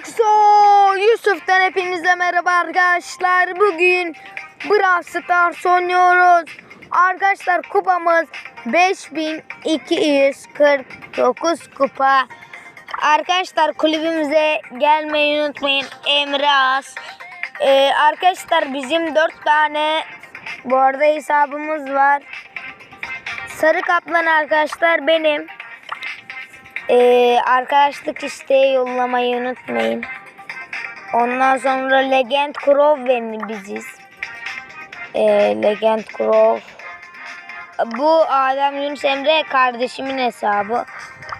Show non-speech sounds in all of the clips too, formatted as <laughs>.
Exo Yusuf'tan hepinize merhaba arkadaşlar. Bugün Brawl Stars oynuyoruz. Arkadaşlar kupamız 5249 kupa. Arkadaşlar kulübümüze gelmeyi unutmayın. Emre. Ee, arkadaşlar bizim 4 tane bu arada hesabımız var. Sarı kaplan arkadaşlar benim. Ee, arkadaşlık isteği yollamayı unutmayın. Ondan sonra Legend Crow biziz. Ee, Legend Crow. Bu Adem Yunus Emre kardeşimin hesabı.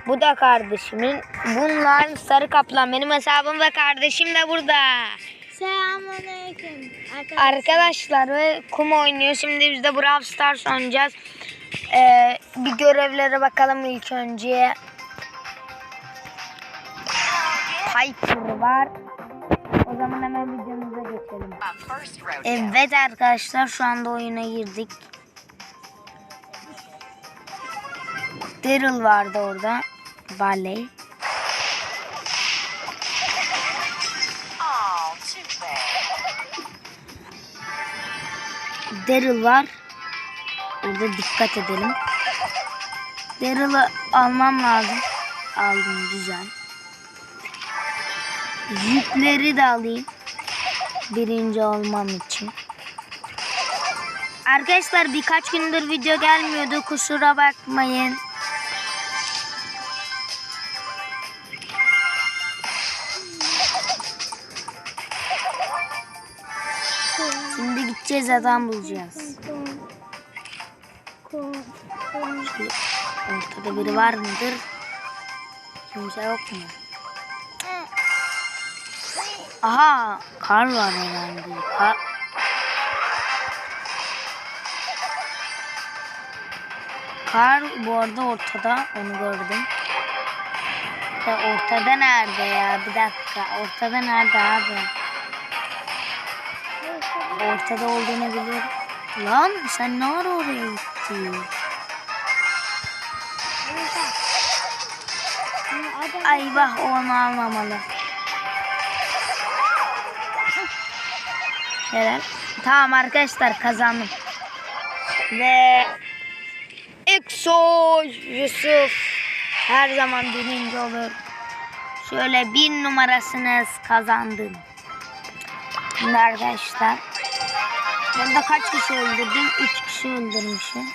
Bu da kardeşimin. Bunlar Sarı Kaplan benim hesabım ve kardeşim de burada. Selamünaleyküm. Arkadaşlar ve kum oynuyor. Şimdi biz de Brawl Stars oynayacağız. Ee, bir görevlere bakalım ilk önce. Piper var. O zaman hemen videomuza geçelim. Evet arkadaşlar şu anda oyuna girdik. Daryl vardı orada. Barley. Daryl var. Orada dikkat edelim. Daryl'ı almam lazım. Aldım güzel. Yükleri de alayım. Birinci olmam için. Arkadaşlar birkaç gündür video gelmiyordu. Kusura bakmayın. Şimdi gideceğiz adam bulacağız. Ortada biri var mıdır? Kimse yok mu? Aha kar var herhalde. Kar... Kar bu arada ortada onu gördüm. Ya ortada nerede ya? Bir dakika. Ortada nerede abi? Ortada olduğunu biliyorum. Lan sen ne ara oraya gittin? Ay bak o onu almamalı. Helal. Tamam arkadaşlar kazandım. Ve Exo Yusuf her zaman birinci olur. Şöyle bir numarasını kazandım. Şimdi arkadaşlar. Ben de kaç kişi öldürdüm? 3 kişi öldürmüşüm.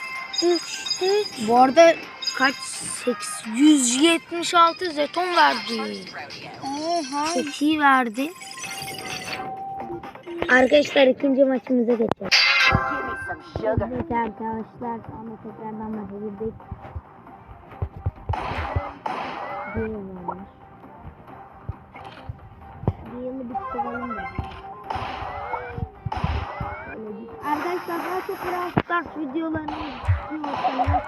3 3. Bu arada kaç? 176 jeton verdi. Oha. Çok iyi verdi. Arkadaşlar ikinci maçımıza geçelim. Evet arkadaşlar sonra tekrardan maça girdik. Bir yıl var. Bir yılı bitirelim Arkadaşlar daha çok Brawl Stars videolarını istiyorsanız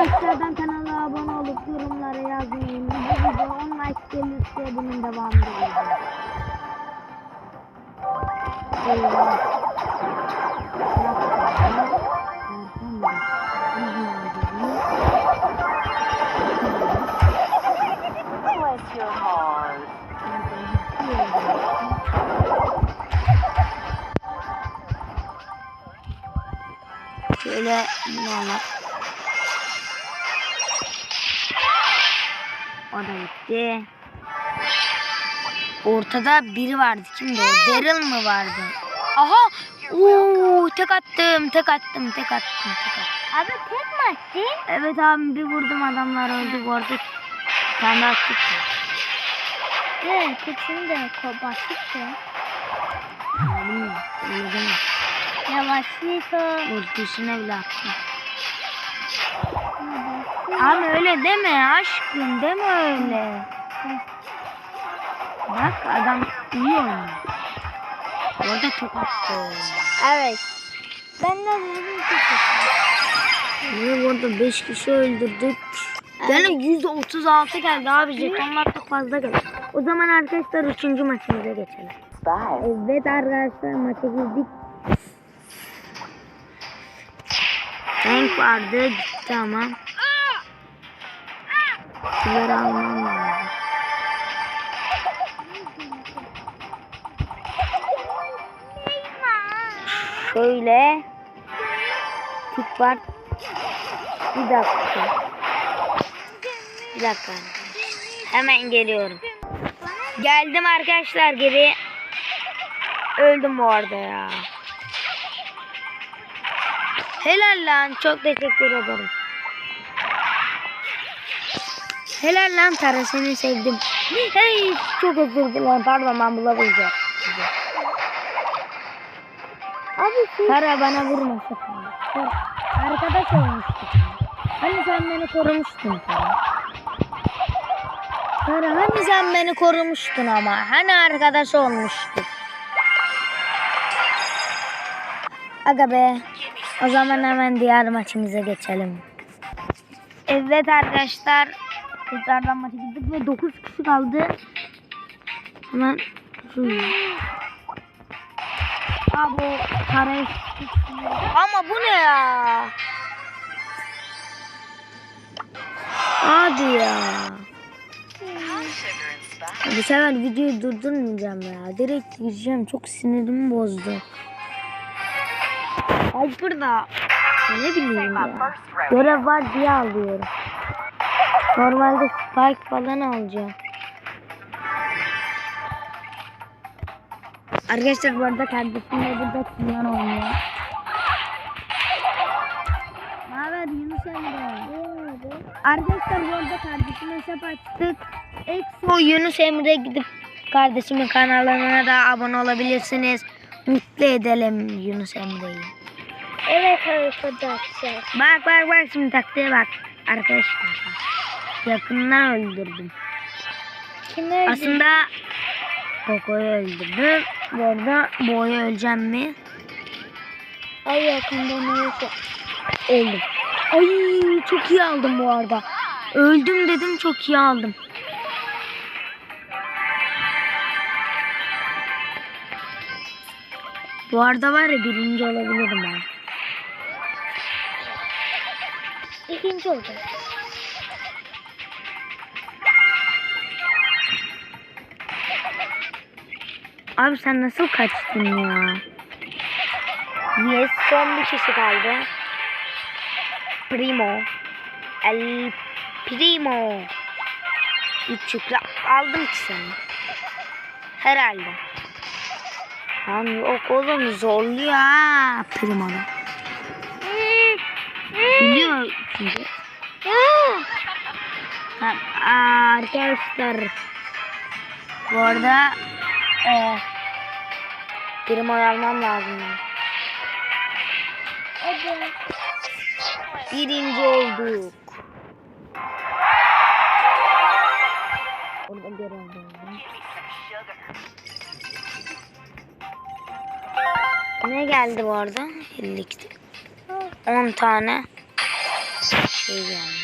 aşağıdan kanala abone olup yorumlara yazmayı Bu video 10 like gelirse bunun devamı gelecek. Şöyle valla. O da gitti. Ortada biri vardı. Kimdi o? Daryl mı vardı? <laughs> Aha! Oo, tek attım, tek attım, tek attım, tek attım. Abi tek mi attın? Evet abi bir vurdum adamlar öldü bu arada. Bir tane attık. Evet, tekini de koparttık ya. Ya bilmiyorum, öyle deme. Yavaşlık o. Ultisine bile attım. Abi öyle deme aşkım deme öyle. Bak adam iyi oynuyor. Orada çok attı. Evet. Ben de vurdum Niye burada 5 kişi öldürdük? Yani %36 geldi abi jetonlar çok fazla geldi. O zaman arkadaşlar 3. maçımıza geçelim. Evet arkadaşlar maça girdik. Tank vardı gitti ama. Bunları almam lazım. Şöyle. Tip var. Bir dakika. Bir dakika. Hemen geliyorum. Geldim arkadaşlar geri. Öldüm bu arada ya. Helal lan. Çok teşekkür ederim. Helal lan Tara seni sevdim. Hey, çok özür dilerim. Pardon ben bulamayacağım. Abi siz Tara bana vurma sakın. Arkadaş olmuştuk. Hani sen beni korumuştun Tara. Tara hani sen beni korumuştun ama. Hani arkadaş olmuştuk. Aga be. O zaman hemen diğer maçımıza geçelim. Evet arkadaşlar. Tekrardan maça gittik ve 9 kişi kaldı. Hemen şu. Aa bu parayı Ama bu ne ya? Hadi ya. Bu sefer videoyu durdurmayacağım ya. Direkt gireceğim. Çok sinirimi bozdu. Hyper da ne bileyim ya. Görev var diye alıyorum. Normalde spike falan alacağım. Arkadaşlar bu arada kardeşimle burada kimyon oynuyor. Ne haber Yunus Emre? Arkadaşlar bu arada kardeşime hesap açtık. Exo Yunus Emre gidip kardeşimin kanalına da abone olabilirsiniz. Mutlu edelim Yunus Emre'yi. evet arkadaşlar. Bak bak bak şimdi taktiğe bak. Arkadaşlar. Yakından öldürdüm. Kimi öldürdün? Aslında Poco'yu öldürdüm. Bu arada Boğa'yı öleceğim mi? Ay yakında ne oldu? Öldüm. Ay çok iyi aldım bu arada. Öldüm dedim çok iyi aldım. Bu arada var ya birinci olabilirim ben. İkinci oldu. Abi sen nasıl kaçtın ya? Yes son bir kişi kaldı. Primo. El Primo. Üç aldım ki seni. Herhalde. Lan yok oğlum zorluyor ha Primo'da. Biliyor çünkü. Arkadaşlar. Bu arada e, Primo'yu almam lazım. Hadi. Birinci olduk. Orada görev Ne geldi bu arada? 52. 10 tane şey gelmiş.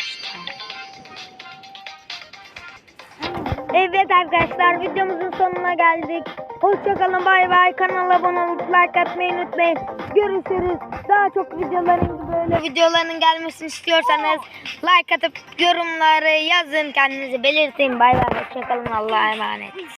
Evet arkadaşlar videomuzun sonuna geldik. Hoşçakalın bay bay. Kanala abone olup like atmayı unutmayın. Görüşürüz. Daha çok videoların böyle videoların gelmesini istiyorsanız like atıp yorumları yazın. Kendinizi belirtin. Bay bay. Hoşçakalın. Allah'a emanet.